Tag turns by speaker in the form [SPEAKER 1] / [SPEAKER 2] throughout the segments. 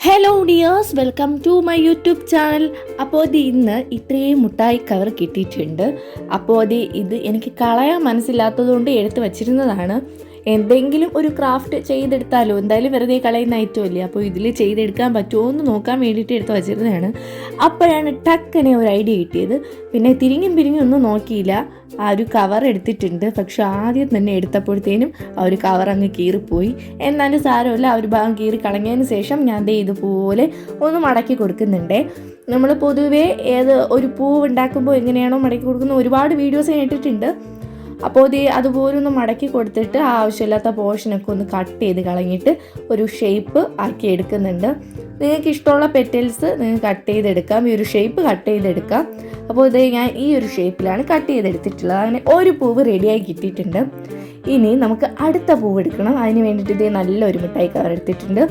[SPEAKER 1] Hello dears welcome to my YouTube channel അപ്പോൾ ഇത് ഇന്ന് ഇത്രയും മുട്ടായി കവർ കിട്ടിയിട്ടുണ്ട്. അപ്പോൾ അത് ഇത് എനിക്ക് കളയാൻ മനസ്സില്ലാത്തതുകൊണ്ട് എടുത്ത് വച്ചിരുന്നതാണ്. എന്തെങ്കിലും ഒരു ക്രാഫ്റ്റ് ചെയ്തെടുത്താലോ? എന്തായാലും വെറുതെ കളയുന്ന ഐറ്റം ഇല്ലേ അപ്പോൾ ഇതിൽ ചെയ്തെടുക്കാൻ പറ്റുമോ എന്ന് നോക്കാൻ വേണ്ടിയിട്ട് എടുത്ത് വച്ചിരുന്നതാണ്. അപ്പോഴാണ് ടക്കനെ ഒരു ഐഡിയ കിട്ടിയത്. പിന്നെ തിരിഞ്ഞും പിരിഞ്ഞും ഒന്നും നോക്കിയില്ല. ആ ഒരു കവർ എടുത്തിട്ടുണ്ട്. പക്ഷെ ആദ്യം തന്നെ എടുത്തപ്പോഴത്തേനും ആ ഒരു കവർ അങ്ങ് കീറിപ്പോയി. എന്നാലും സാരമില്ല ആ ഒരു ഭാഗം കീറി കളഞ്ഞതിന് ശേഷം ഞാൻ ദേ ഇതുപോലെ ഒന്ന് മടക്കി കൊടുക്കുന്നുണ്ടേ. നമ്മൾ പൊതുവേ ഏത് ഒരു പൂവ് ഉണ്ടാക്കുമ്പോൾ എങ്ങനെയാണോ മടക്കി കൊടുക്കുന്നത് ഒരുപാട് വീഡിയോസ് ഞാൻ ഇട്ടിട്ടുണ്ട്. അപ്പോൾ ഇത് അതുപോലെ ഒന്ന് മടക്കി കൊടുത്തിട്ട് ആവശ്യമില്ലാത്ത പോർഷനൊക്കെ ഒന്ന് കട്ട് ചെയ്ത് കളഞ്ഞിട്ട് ഒരു ഷേപ്പ് ആക്കി എടുക്കുന്നുണ്ട്. നിങ്ങൾക്ക് ഇഷ്ടമുള്ള പെറ്റൽസ് നിങ്ങൾക്ക് കട്ട് ചെയ്തെടുക്കാം. ഈ ഒരു ഷേപ്പ് കട്ട് ചെയ്തെടുക്കാം. അപ്പോൾ ഇത് ഞാൻ ഈ ഒരു ഷേപ്പിലാണ് കട്ട് ചെയ്തെടുത്തിട്ടുള്ളത്. അങ്ങനെ ഒരു പൂവ് റെഡിയായി കിട്ടിയിട്ടുണ്ട്. ഇനി നമുക്ക് അടുത്ത പൂവ് എടുക്കണം. അതിന് വേണ്ടിയിട്ട് ഇതേ നല്ലൊരു മിഠായി കവർ എടുത്തിട്ടുണ്ട്.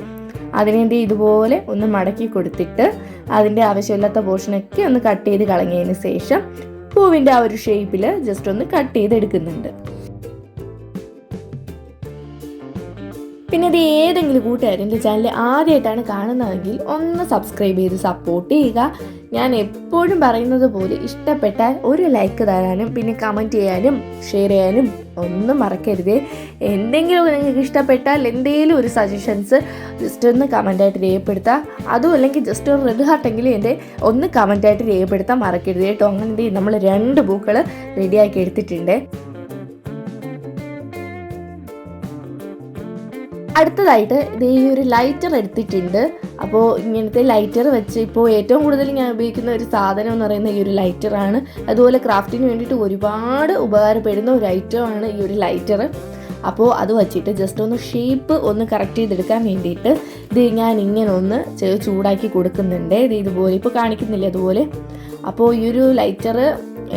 [SPEAKER 1] അതിനെന്ത് ഇതുപോലെ ഒന്ന് മടക്കി കൊടുത്തിട്ട് അതിന്റെ ആവശ്യമില്ലാത്ത പോർഷനൊക്കെ ഒന്ന് കട്ട് ചെയ്ത് കളഞ്ഞതിന് ശേഷം പൂവിന്റെ ആ ഒരു ഷേപ്പിൽ ജസ്റ്റ് ഒന്ന് കട്ട് ചെയ്ത് ചെയ്തെടുക്കുന്നുണ്ട്. പിന്നെ ഇത് ഏതെങ്കിലും കൂട്ടുകാർ എന്റെ ചാനൽ ആദ്യമായിട്ടാണ് കാണുന്നതെങ്കിൽ ഒന്ന് സബ്സ്ക്രൈബ് ചെയ്ത് സപ്പോർട്ട് ചെയ്യുക. ഞാൻ എപ്പോഴും പറയുന്നത് പോലെ ഇഷ്ടപ്പെട്ടാൽ ഒരു ലൈക്ക് തരാനും പിന്നെ കമന്റ് ചെയ്യാനും ഷെയർ ചെയ്യാനും ഒന്നും മറക്കരുത്. എന്തെങ്കിലും നിങ്ങൾക്ക് ഇഷ്ടപ്പെട്ടാൽ എന്തെങ്കിലും ഒരു സജഷൻസ് ജസ്റ്റ് ഒന്ന് കമന്റായിട്ട് രേഖപ്പെടുത്താം അതും അല്ലെങ്കിൽ ജസ്റ്റ് ഒരു റെഡ് ഹാർട്ടെങ്കിലും എന്റെ ഒന്ന് കമന്റായിട്ട് രേഖപ്പെടുത്താൻ മറക്കരുത് കേട്ടോ. അങ്ങനെ നമ്മൾ രണ്ട് പൂക്കൾ റെഡിയാക്കി എടുത്തിട്ടുണ്ട്. അടുത്തതായിട്ട് ഇത് ഒരു ലൈറ്റർ എടുത്തിട്ടുണ്ട്. അപ്പോൾ ഇങ്ങനത്തെ ലൈറ്റർ വെച്ച് ഇപ്പോൾ ഏറ്റവും കൂടുതൽ ഞാൻ ഉപയോഗിക്കുന്ന ഒരു സാധനം എന്ന് പറയുന്ന ഈ ഒരു ലൈറ്ററാണ് അതുപോലെ ക്രാഫ്റ്റിന് വേണ്ടിയിട്ട് ഒരുപാട് ഉപകാരപ്പെടുന്ന ഒരു ഐറ്റമാണ് ഈ ഒരു ലൈറ്റർ അപ്പോൾ അത് വച്ചിട്ട് ജസ്റ്റ് ഒന്ന് ഷേപ്പ് ഒന്ന് കറക്റ്റ് ചെയ്തെടുക്കാൻ വേണ്ടിയിട്ട് ഇത് ഞാൻ ഇങ്ങനെ ഒന്ന് ചൂടാക്കി കൊടുക്കുന്നുണ്ട്. ഇത് ഇതുപോലെ ഇപ്പോൾ കാണിക്കുന്നില്ല അതുപോലെ? അപ്പോൾ ഈ ഒരു ലൈറ്റർ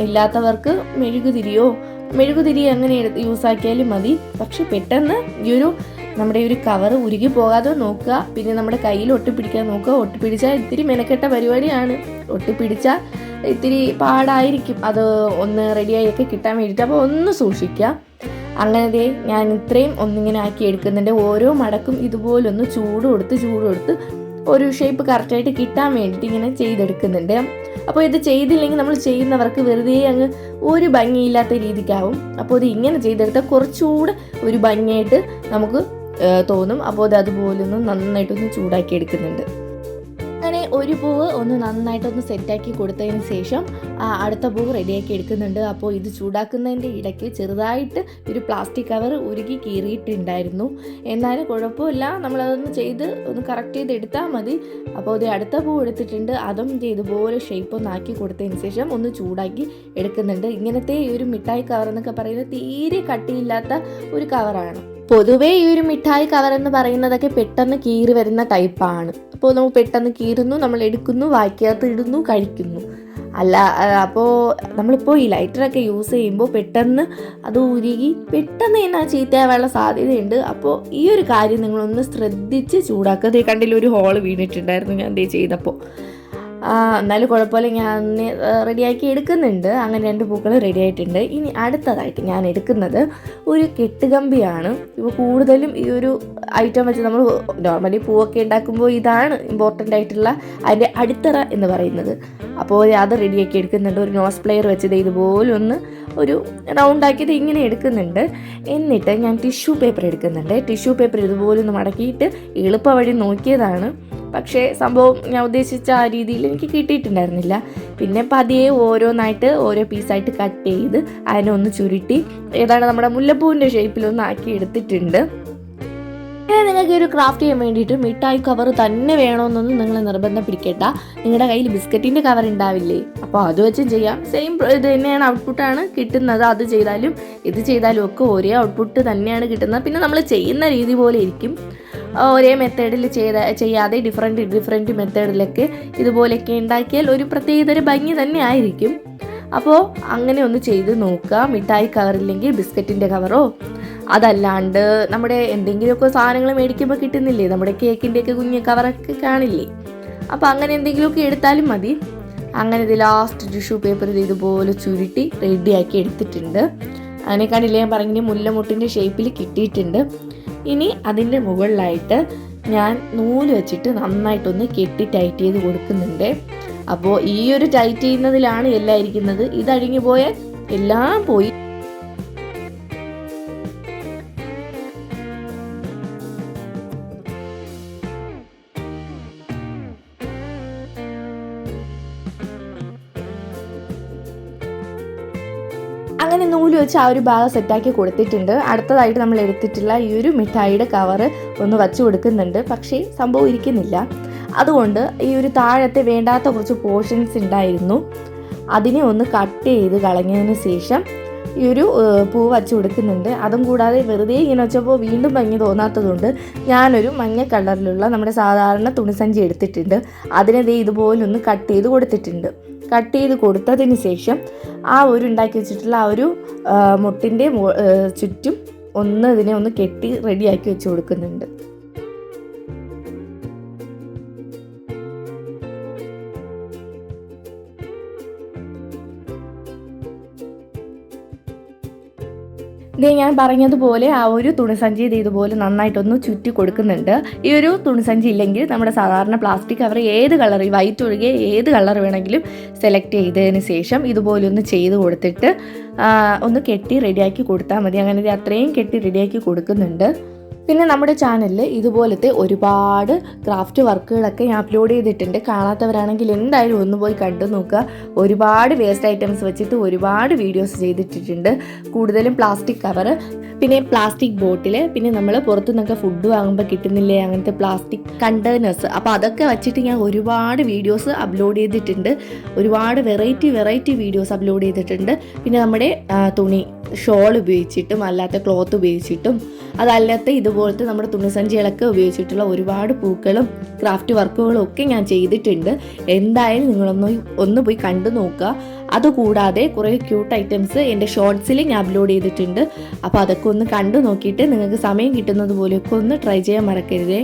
[SPEAKER 1] ഇല്ലാത്തവർക്ക് മെഴുകുതിരിയോ മെഴുകുതിരി അങ്ങനെ യൂസാക്കിയാലും മതി. പക്ഷെ പെട്ടെന്ന് ഈ ഒരു നമ്മുടെ ഒരു കവർ ഉരുകി പോകാതെ നോക്കുക. പിന്നെ നമ്മുടെ കയ്യിൽ ഒട്ടിപ്പിടിക്കാൻ നോക്കുക. ഒട്ടിപ്പിടിച്ചാൽ ഇത്തിരി മെനക്കെട്ട പരിപാടിയാണ്. ഒട്ടിപ്പിടിച്ചാൽ ഇത്തിരി പാടായിരിക്കും. അത് ഒന്ന് റെഡിയായൊക്കെ കിട്ടാൻ വേണ്ടിയിട്ട് അപ്പോൾ ഒന്ന് സൂക്ഷിക്കുക. അങ്ങനെ ഞാൻ ഇത്രയും ഒന്നിങ്ങനെ ആക്കി എടുക്കുന്നുണ്ട് ഓരോ മടക്കും ഇതുപോലൊന്ന് ചൂട് കൊടുത്ത് ചൂട് കൊടുത്ത് ഒരു ഷേപ്പ് കറക്റ്റായിട്ട് കിട്ടാൻ വേണ്ടിയിട്ട് ഇങ്ങനെ ചെയ്തെടുക്കുന്നുണ്ട്. അപ്പോൾ ഇത് ചെയ്തില്ലെങ്കിൽ നമ്മൾ ചെയ്യുന്നവർക്ക് വെറുതെ അങ്ങ് ഒരു ഭംഗിയില്ലാത്ത രീതിക്കാവും. അപ്പോൾ ഇത് ഇങ്ങനെ ചെയ്തെടുത്താൽ കുറച്ചുകൂടെ ഒരു ഭംഗിയായിട്ട് നമുക്ക് തോന്നും. അപ്പോൾ അത് അതുപോലെ ഒന്ന് നന്നായിട്ടൊന്ന് ചൂടാക്കി എടുക്കുന്നുണ്ട് അങ്ങനെ ഒരു പൂവ് ഒന്ന് നന്നായിട്ടൊന്ന് സെറ്റാക്കി കൊടുത്തതിന് ശേഷം അടുത്ത പൂവ് റെഡിയാക്കി എടുക്കുന്നുണ്ട്. അപ്പോൾ ഇത് ചൂടാക്കുന്നതിന്റെ ഇടയ്ക്ക് ചെറുതായിട്ട് ഒരു പ്ലാസ്റ്റിക് കവർ ഉരുകി കീറിയിട്ടുണ്ടായിരുന്നു. എന്നാലും കുഴപ്പമില്ല. നമ്മളതൊന്ന് ചെയ്ത് ഒന്ന് കറക്റ്റ് ചെയ്ത് എടുത്താൽ മതി. അപ്പോൾ ഇത് അടുത്ത പൂവ് എടുത്തിട്ടുണ്ട്. അതും ഇത് ഇതുപോലെ ഷേപ്പ് ഒന്ന് ആക്കി കൊടുത്തതിന് ശേഷം ഒന്ന് ചൂടാക്കി എടുക്കുന്നുണ്ട്. ഇങ്ങനത്തെ ഒരു മിഠായി കവർ എന്നൊക്കെ പറയുന്നത് തീരെ കട്ടിയില്ലാത്ത ഒരു കവറാണ്. പൊതുവേ ഈ ഒരു മിഠായി കവർ എന്ന് പറയുന്നതൊക്കെ പെട്ടെന്ന് കീറി വരുന്ന ടൈപ്പാണ് അപ്പോൾ നമുക്ക് പെട്ടെന്ന് കീറുന്നു നമ്മൾ എടുക്കുന്നു വായിക്കകത്ത് ഇടുന്നു കഴിക്കുന്നു. അല്ല അപ്പോൾ നമ്മളിപ്പോൾ ഈ ലൈറ്ററൊക്കെ യൂസ് ചെയ്യുമ്പോൾ പെട്ടെന്ന് അത് ഉരുകി പെട്ടെന്ന് തന്നെ ആ ചീത്തയാവാനുള്ള സാധ്യതയുണ്ട്. അപ്പോൾ ഈ ഒരു കാര്യം നിങ്ങളൊന്ന് ശ്രദ്ധിച്ച് ചൂടാക്കുക. കണ്ടില്ല ഒരു ഹോൾ വീണിട്ടുണ്ടായിരുന്നു ഞാൻ ദേ ചെയ്തപ്പോൾ എന്നാലും കുഴപ്പമില്ല. ഞാൻ റെഡിയാക്കി എടുക്കുന്നുണ്ട്. അങ്ങനെ രണ്ട് പൂക്കൾ റെഡി ആയിട്ടുണ്ട്. ഇനി അടുത്തതായിട്ട് ഞാൻ എടുക്കുന്നത് ഒരു കെട്ടുകമ്പിയാണ്. ഇപ്പോൾ കൂടുതലും ഈ ഒരു ഐറ്റം വെച്ച് നമ്മൾ നോർമലി പൂവൊക്കെ ഉണ്ടാക്കുമ്പോൾ ഇതാണ് ഇമ്പോർട്ടന്റ് ആയിട്ടുള്ള അതിന്റെ അടിത്തറ എന്ന് പറയുന്നത്. അപ്പോൾ അത് റെഡിയാക്കി എടുക്കുന്നുണ്ട്. ഒരു നോസ് പ്ലെയർ വെച്ചത് ഇതുപോലെ ഒന്ന് ഒരു റൗണ്ട് ആക്കിയത് ഇങ്ങനെ എടുക്കുന്നുണ്ട്. എന്നിട്ട് ഞാൻ ടിഷ്യൂ പേപ്പർ എടുക്കുന്നുണ്ട്. ടിഷ്യൂ പേപ്പർ ഇതുപോലെ ഒന്ന് മടക്കിയിട്ട് എളുപ്പ വഴി നോക്കിയതാണ്. പക്ഷേ സംഭവം ഞാൻ ഉദ്ദേശിച്ച ആ രീതിയിൽ എനിക്ക് കിട്ടിയിട്ടുണ്ടായിരുന്നില്ല. പിന്നെ പതിയെ ഓരോന്നായിട്ട് ഓരോ പീസായിട്ട് കട്ട് ചെയ്ത് അതിനെ ഒന്ന് ചുരുട്ടി ഏതാണ് നമ്മുടെ മുല്ലപ്പൂവിന്റെ ഷേപ്പിലൊന്ന് ആക്കി എടുത്തിട്ടുണ്ട്. ഇനി നിങ്ങൾക്ക് ഒരു ക്രാഫ്റ്റ് ചെയ്യാൻ വേണ്ടിയിട്ട് മിഠായി കവർ തന്നെ വേണമെന്നൊന്നും നിങ്ങൾ നിർബന്ധം പിടിക്കട്ട നിങ്ങളുടെ കയ്യിൽ ബിസ്ക്കറ്റിന്റെ കവർ ഉണ്ടാവില്ലേ? അപ്പോൾ അത് വെച്ചും ചെയ്യാം. സെയിം ഇത് തന്നെയാണ് ഔട്ട്പുട്ടാണ് കിട്ടുന്നത്. അത് ചെയ്താലും ഇത് ചെയ്താലും ഒക്കെ ഒരേ ഔട്ട്പുട്ട് തന്നെയാണ് കിട്ടുന്നത്. പിന്നെ നമ്മൾ ചെയ്യുന്ന രീതി പോലെ ഇരിക്കും. ഒരേ മെത്തേഡിൽ ചെയ്ത ചെയ്യാതെ ഡിഫറെന്റ് ഡിഫറെന്റ് മെത്തേഡിലൊക്കെ ഇതുപോലെയൊക്കെ ഉണ്ടാക്കിയാൽ ഒരു പ്രത്യേകതര ഭംഗി തന്നെ ആയിരിക്കും. അപ്പോൾ അങ്ങനെ ഒന്ന് ചെയ്ത് നോക്കുക. മിഠായി കവറില്ലെങ്കിൽ ബിസ്ക്കറ്റിന്റെ കവറോ അതല്ലാണ്ട് നമ്മുടെ എന്തെങ്കിലുമൊക്കെ സാധനങ്ങൾ മേടിക്കുമ്പോൾ കിട്ടുന്നില്ലേ? നമ്മുടെ കേക്കിന്റെയൊക്കെ കുഞ്ഞ് കവറൊക്കെ കാണില്ലേ? അപ്പോൾ അങ്ങനെ എന്തെങ്കിലുമൊക്കെ എടുത്താലും മതി. അങ്ങനെ ഇത് ലാസ്റ്റ് ടിഷ്യൂ പേപ്പറിൽ ഇതുപോലെ ചുരുട്ടി റെഡിയാക്കി എടുത്തിട്ടുണ്ട്. അതിനെ കണ്ടില്ലേ? ഞാൻ പറഞ്ഞ മുല്ലമുട്ടിന്റെ ഷേപ്പിൽ കിട്ടിയിട്ടുണ്ട്. ഇനി അതിന്റെ മുകളിലായിട്ട് ഞാൻ നൂൽ വെച്ചിട്ട് നന്നായിട്ടൊന്ന് കെട്ടി ടൈറ്റ് ചെയ്ത് കൊടുക്കുന്നുണ്ട്. അപ്പോൾ ഈ ഒരു ടൈറ്റ് ചെയ്യുന്നതിലാണ് എല്ലാം ഇരിക്കുന്നത്. ഇതഴിഞ്ഞു പോയാൽ എല്ലാം പോയി. വെച്ച് ആ ഒരു ഭാഗം സെറ്റാക്കി കൊടുത്തിട്ടുണ്ട്. അടുത്തതായിട്ട് നമ്മൾ എടുത്തിട്ടുള്ള ഈ ഒരു മിഠായിയുടെ കവറ് ഒന്ന് വച്ചു കൊടുക്കുന്നുണ്ട്. പക്ഷേ സംഭവം ഇരിക്കുന്നില്ല. അതുകൊണ്ട് ഈ ഒരു താഴത്തെ വേണ്ടാത്ത കുറച്ച് പോർഷൻസ് ഉണ്ടായിരുന്നു. അതിനെ ഒന്ന് കട്ട് ചെയ്ത് കളഞ്ഞതിന് ശേഷം ഈ ഒരു പൂ വച്ച് കൊടുക്കുന്നുണ്ട്. അതും കൂടാതെ വെറുതെ ഇങ്ങനെ വെച്ചപ്പോൾ വീണ്ടും ഭംഗി തോന്നാത്തതുകൊണ്ട് ഞാനൊരു മഞ്ഞ കളറിലുള്ള നമ്മുടെ സാധാരണ തുണിസഞ്ചി എടുത്തിട്ടുണ്ട്. അതിനെ ദേ ഇതുപോലൊന്ന് കട്ട് ചെയ്ത് കൊടുത്തിട്ടുണ്ട്. കട്ട് ചെയ്ത് കൊടുത്തതിന് ശേഷം ആ ഒരു ഉണ്ടാക്കി വെച്ചിട്ടുള്ള ആ ഒരു മുട്ടിന്റെ ചുറ്റും ഒന്ന് ഇതിനെ ഒന്ന് കെട്ടി റെഡിയാക്കി വെച്ച് കൊടുക്കുന്നുണ്ട്. ഇത് ഞാൻ പറഞ്ഞതുപോലെ ആ ഒരു തുണിസഞ്ചി ഇത് ഇതുപോലെ നന്നായിട്ടൊന്ന് ചുറ്റി കൊടുക്കുന്നുണ്ട്. ഈ ഒരു തുണിസഞ്ചി ഇല്ലെങ്കിൽ നമ്മുടെ സാധാരണ പ്ലാസ്റ്റിക് കവർ ഏത് കളർ വൈറ്റ് ഒഴികെ ഏത് കളർ വേണമെങ്കിലും സെലക്ട് ചെയ്തതിന് ശേഷം ഇതുപോലെ ഒന്ന് ചെയ്ത് കൊടുത്തിട്ട് ഒന്ന് കെട്ടി റെഡിയാക്കി കൊടുത്താൽ മതി. അങ്ങനെ അത്രയും കെട്ടി റെഡിയാക്കി കൊടുക്കുന്നുണ്ട്. പിന്നെ നമ്മുടെ ചാനലിൽ ഇതുപോലത്തെ ഒരുപാട് ക്രാഫ്റ്റ് വർക്കുകളൊക്കെ ഞാൻ അപ്ലോഡ് ചെയ്തിട്ടുണ്ട്. കാണാത്തവരാണെങ്കിൽ എന്തായാലും ഒന്ന് പോയി കണ്ടു നോക്കുക. ഒരുപാട് വേസ്റ്റ് ഐറ്റംസ് വെച്ചിട്ട് ഒരുപാട് വീഡിയോസ് ചെയ്തിട്ടിട്ടുണ്ട്. കൂടുതലും പ്ലാസ്റ്റിക് കവർ പിന്നെ പ്ലാസ്റ്റിക് ബോട്ടിൽ പിന്നെ നമ്മൾ പുറത്തുനിന്നൊക്കെ ഫുഡ് വാങ്ങുമ്പോൾ കിട്ടുന്നില്ലേ അങ്ങനത്തെ പ്ലാസ്റ്റിക് കണ്ടെയ്നേഴ്സ് അപ്പോൾ അതൊക്കെ വെച്ചിട്ട് ഞാൻ ഒരുപാട് വീഡിയോസ് അപ്ലോഡ് ചെയ്തിട്ടുണ്ട്. ഒരുപാട് വെറൈറ്റി വെറൈറ്റി വീഡിയോസ് അപ്ലോഡ് ചെയ്തിട്ടുണ്ട്. പിന്നെ നമ്മുടെ തുണി ഷോൾ ഉപയോഗിച്ചിട്ടും അല്ലാത്ത ക്ലോത്ത് ഉപയോഗിച്ചിട്ടും അതല്ലാത്ത ഇതുപോലത്തെ നമ്മുടെ തുണിസഞ്ചികളൊക്കെ ഉപയോഗിച്ചിട്ടുള്ള ഒരുപാട് പൂക്കളും ക്രാഫ്റ്റ് വർക്കുകളും ഒക്കെ ഞാൻ ചെയ്തിട്ടുണ്ട്. എന്തായാലും നിങ്ങളൊന്ന് ഒന്ന് പോയി കണ്ടു നോക്കുക. അതുകൂടാതെ കുറേ ക്യൂട്ട് ഐറ്റംസ് എന്റെ ഷോർട്സിൽ ഞാൻ അപ്ലോഡ് ചെയ്തിട്ടുണ്ട്. അപ്പോൾ അതൊക്കെ ഒന്ന് കണ്ടു നോക്കിയിട്ട് നിങ്ങൾക്ക് സമയം കിട്ടുന്നത് പോലെയൊക്കെ ഒന്ന് ട്രൈ ചെയ്യാൻ മറക്കരുതേ.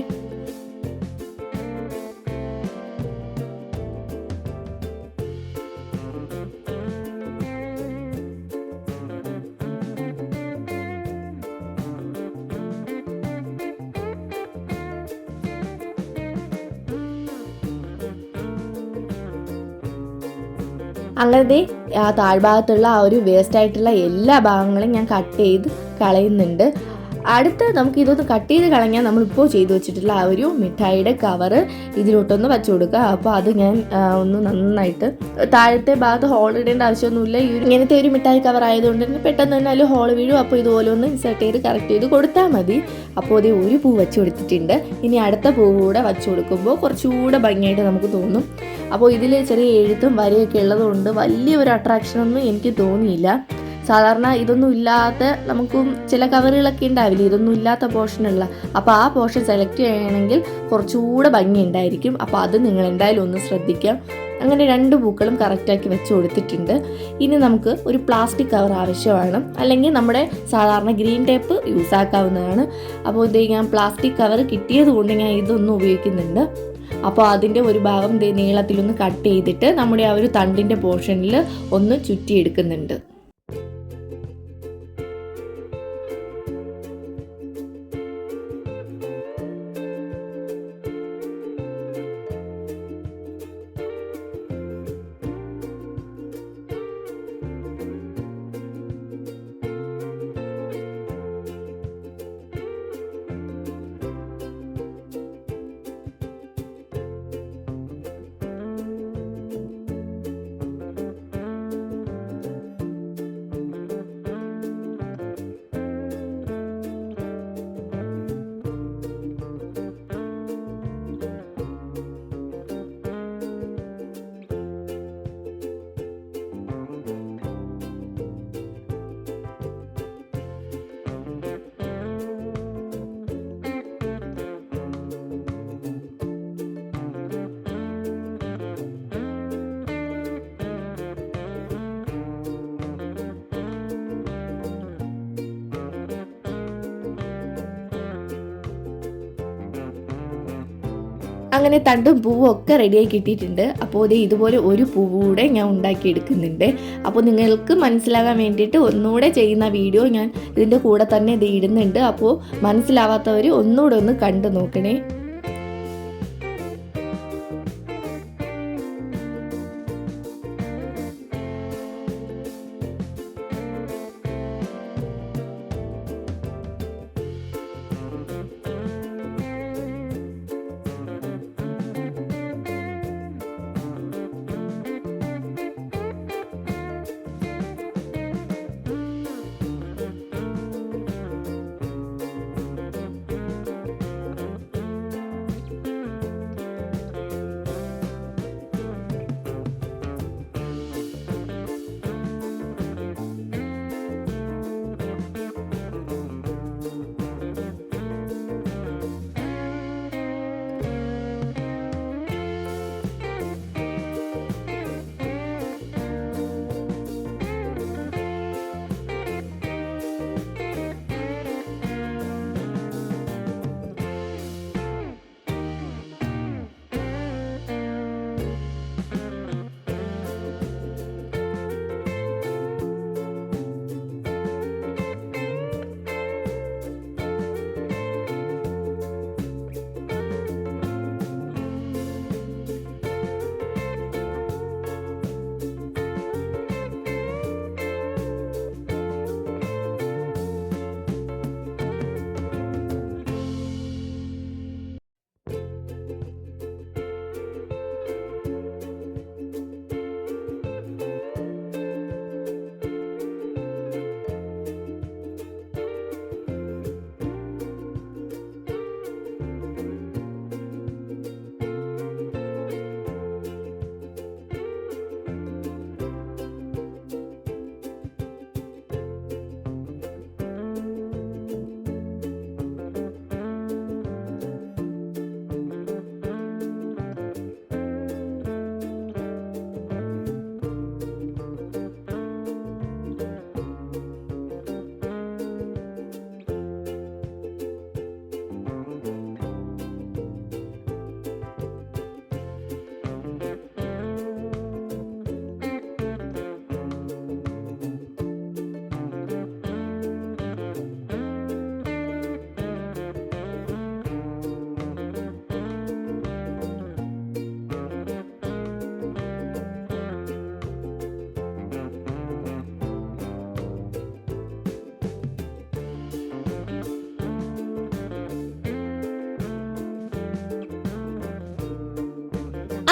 [SPEAKER 1] അങ്ങനത്തെ ആ താഴ്ഭാഗത്തുള്ള ആ ഒരു വേസ്റ്റ് ആയിട്ടുള്ള എല്ലാ ഭാഗങ്ങളും ഞാൻ കട്ട് ചെയ്ത് കളയുന്നുണ്ട്. അടുത്ത് നമുക്ക് ഇതൊന്ന് കട്ട് ചെയ്ത് കളഞ്ഞാൽ നമ്മളിപ്പോൾ ചെയ്തു വെച്ചിട്ടുള്ള ആ ഒരു മിഠായിയുടെ കവറ് ഇതിലോട്ടൊന്ന് വച്ചു കൊടുക്കുക. അപ്പോൾ അത് ഞാൻ ഒന്ന് നന്നായിട്ട് താഴത്തെ ഭാഗത്ത് ഹോൾ ഇടേണ്ട ആവശ്യമൊന്നുമില്ല. ഈ ഇങ്ങനത്തെ ഒരു മിഠായി കവർ ആയതുകൊണ്ട് തന്നെ പെട്ടെന്ന് തന്നെ അതിൽ ഹോൾ വീഴും. അപ്പോൾ ഇതുപോലെ ഒന്ന് ഇൻസേർട്ട് ചെയ്ത് കറക്റ്റ് ചെയ്ത് കൊടുത്താൽ മതി. അപ്പോൾ അതേ ഒരു പൂ വെച്ച് കൊടുത്തിട്ടുണ്ട്. ഇനി അടുത്ത പൂ കൂടെ വച്ചു കൊടുക്കുമ്പോൾ കുറച്ചുകൂടെ ഭംഗിയായിട്ട് നമുക്ക് തോന്നും. അപ്പോൾ ഇതിൽ ചെറിയ എഴുത്തും വരയൊക്കെ ഉള്ളതുകൊണ്ട് വലിയൊരു അട്രാക്ഷനൊന്നും എനിക്ക് തോന്നിയില്ല. സാധാരണ ഇതൊന്നും ഇല്ലാത്ത നമുക്കും ചില കവറുകളൊക്കെ ഉണ്ടാവില്ലേ? ഇതൊന്നും ഇല്ലാത്ത പോർഷനുള്ള അപ്പോൾ ആ പോർഷൻ സെലക്ട് ചെയ്യണമെങ്കിൽ കുറച്ചുകൂടെ ഭംഗി ഉണ്ടായിരിക്കും. അപ്പോൾ അത് നിങ്ങൾ എന്തായാലും ഒന്ന് ശ്രദ്ധിക്കാം. അങ്ങനെ രണ്ട് പൂക്കളും കറക്റ്റാക്കി വെച്ച് കൊടുത്തിട്ടുണ്ട്. ഇനി നമുക്ക് ഒരു പ്ലാസ്റ്റിക് കവർ ആവശ്യമാണ്. അല്ലെങ്കിൽ നമ്മുടെ സാധാരണ ഗ്രീൻ ടേപ്പ് യൂസ് ആക്കാവുന്നതാണ്. അപ്പോൾ ഇത് ഞാൻ പ്ലാസ്റ്റിക് കവർ കിട്ടിയത് കൊണ്ട് ഞാൻ ഇതൊന്നും ഉപയോഗിക്കുന്നുണ്ട്. അപ്പോൾ അതിന്റെ ഒരു ഭാഗം നീളത്തിലൊന്ന് കട്ട് ചെയ്തിട്ട് നമ്മുടെ ആ ഒരു തണ്ടിന്റെ പോർഷനിൽ ഒന്ന് ചുറ്റിയെടുക്കുന്നുണ്ട്. അങ്ങനെ തണ്ടും പൂവും ഒക്കെ റെഡിയായി കിട്ടിയിട്ടുണ്ട്. അപ്പോൾ ഇത് ഇതുപോലെ ഒരു പൂവ് കൂടെ ഞാൻ ഉണ്ടാക്കിയെടുക്കുന്നുണ്ട്. അപ്പോൾ നിങ്ങൾക്ക് മനസ്സിലാകാൻ വേണ്ടിയിട്ട് ഒന്നുകൂടെ ചെയ്യുന്ന വീഡിയോ ഞാൻ ഇതിന്റെ കൂടെ തന്നെ ഇത് ഇടുന്നുണ്ട്. അപ്പോൾ മനസ്സിലാവാത്തവർ ഒന്നുകൂടെ ഒന്ന് കണ്ടു നോക്കണേ.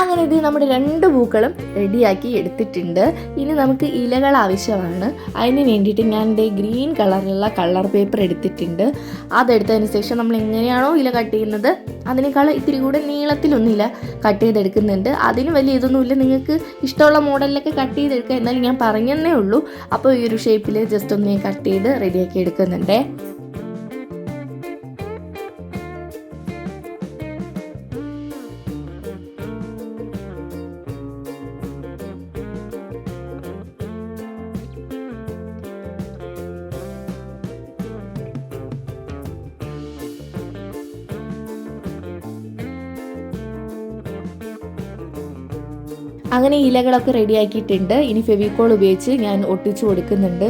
[SPEAKER 1] അങ്ങനെ ഇത് നമ്മുടെ രണ്ട് പൂക്കളും റെഡിയാക്കി എടുത്തിട്ടുണ്ട്. ഇനി നമുക്ക് ഇലകൾ ആവശ്യമാണ്. അതിന് വേണ്ടിയിട്ട് ഞാൻ എന്റെ ഗ്രീൻ കളറിലുള്ള കളർ പേപ്പർ എടുത്തിട്ടുണ്ട്. അതെടുത്തതിന് ശേഷം നമ്മൾ എങ്ങനെയാണോ ഇല കട്ട് ചെയ്യുന്നത് അതിനേക്കാൾ ഇത്തിരി കൂടെ നീളത്തിലൊന്നുമില്ല കട്ട് ചെയ്തെടുക്കുന്നുണ്ട്. അതിന് വലിയ ഇതൊന്നുമില്ല. നിങ്ങൾക്ക് ഇഷ്ടമുള്ള മോഡലിലൊക്കെ കട്ട് ചെയ്തെടുക്കുക എന്നാലും ഞാൻ പറഞ്ഞതേ ഉള്ളൂ. അപ്പോൾ ഈ ഒരു ഷേപ്പിൽ ജസ്റ്റ് ഒന്ന് കട്ട് ചെയ്ത് റെഡിയാക്കി എടുക്കുന്നുണ്ടേ. അങ്ങനെ ഇലകളൊക്കെ റെഡിയാക്കിയിട്ടുണ്ട്. ഇനി ഫെവിക്കോൾ ഉപയോഗിച്ച് ഞാൻ ഒട്ടിച്ചു കൊടുക്കുന്നുണ്ട്.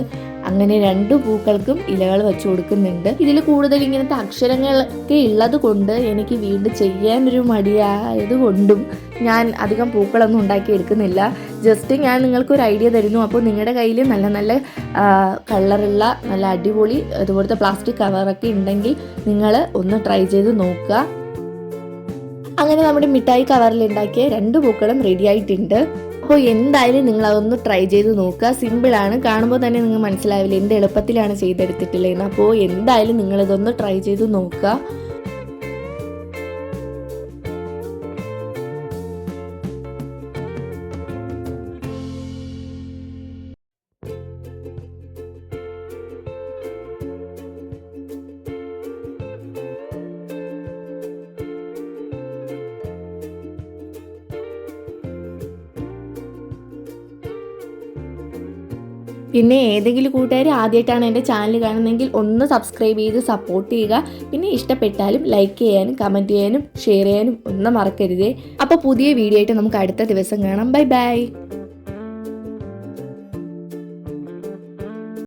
[SPEAKER 1] അങ്ങനെ രണ്ട് പൂക്കൾക്കും ഇലകൾ വെച്ച് കൊടുക്കുന്നുണ്ട്. ഇതിൽ കൂടുതൽ ഇങ്ങനത്തെ അക്ഷരങ്ങളൊക്കെ ഉള്ളത് കൊണ്ട് എനിക്ക് വീണ്ടും ചെയ്യാനൊരു മടിയായത് കൊണ്ടും ഞാൻ അധികം പൂക്കളൊന്നും ഉണ്ടാക്കി എടുക്കുന്നില്ല. ജസ്റ്റ് ഞാൻ നിങ്ങൾക്ക് ഒരു ഐഡിയ തരുന്നു. അപ്പോൾ നിങ്ങളുടെ കയ്യിൽ നല്ല നല്ല കളറുള്ള നല്ല അടിപൊളി അതുപോലത്തെ പ്ലാസ്റ്റിക് കവറൊക്കെ ഉണ്ടെങ്കിൽ നിങ്ങൾ ഒന്ന് ട്രൈ ചെയ്ത് നോക്കുക. അങ്ങനെ നമ്മുടെ മിഠായി കവറിൽ ഉണ്ടാക്കിയ രണ്ട് പൂക്കളും റെഡി ആയിട്ടുണ്ട്. അപ്പോൾ എന്തായാലും നിങ്ങൾ അതൊന്ന് ട്രൈ ചെയ്ത് നോക്കുക. സിമ്പിളാണ് കാണുമ്പോൾ തന്നെ നിങ്ങൾ മനസ്സിലാവില്ല. എന്ത് എളുപ്പത്തിലാണ് ചെയ്തെടുത്തിട്ടുള്ളതെന്ന്. അപ്പോൾ എന്തായാലും നിങ്ങളിതൊന്ന് ട്രൈ ചെയ്ത് നോക്കുക. പിന്നെ ഏതെങ്കിലും കൂട്ടുകാർ ആദ്യമായിട്ടാണ് എന്റെ ചാനൽ കാണുന്നതെങ്കിൽ ഒന്ന് സബ്സ്ക്രൈബ് ചെയ്ത് സപ്പോർട്ട് ചെയ്യുക. പിന്നെ ഇഷ്ടപ്പെട്ടാലും ലൈക്ക് ചെയ്യാനും കമന്റ് ചെയ്യാനും ഷെയർ ചെയ്യാനും ഒന്നും മറക്കരുതേ. അപ്പോൾ പുതിയ വീഡിയോ ആയിട്ട് നമുക്ക് അടുത്ത ദിവസം കാണാം. Bye bye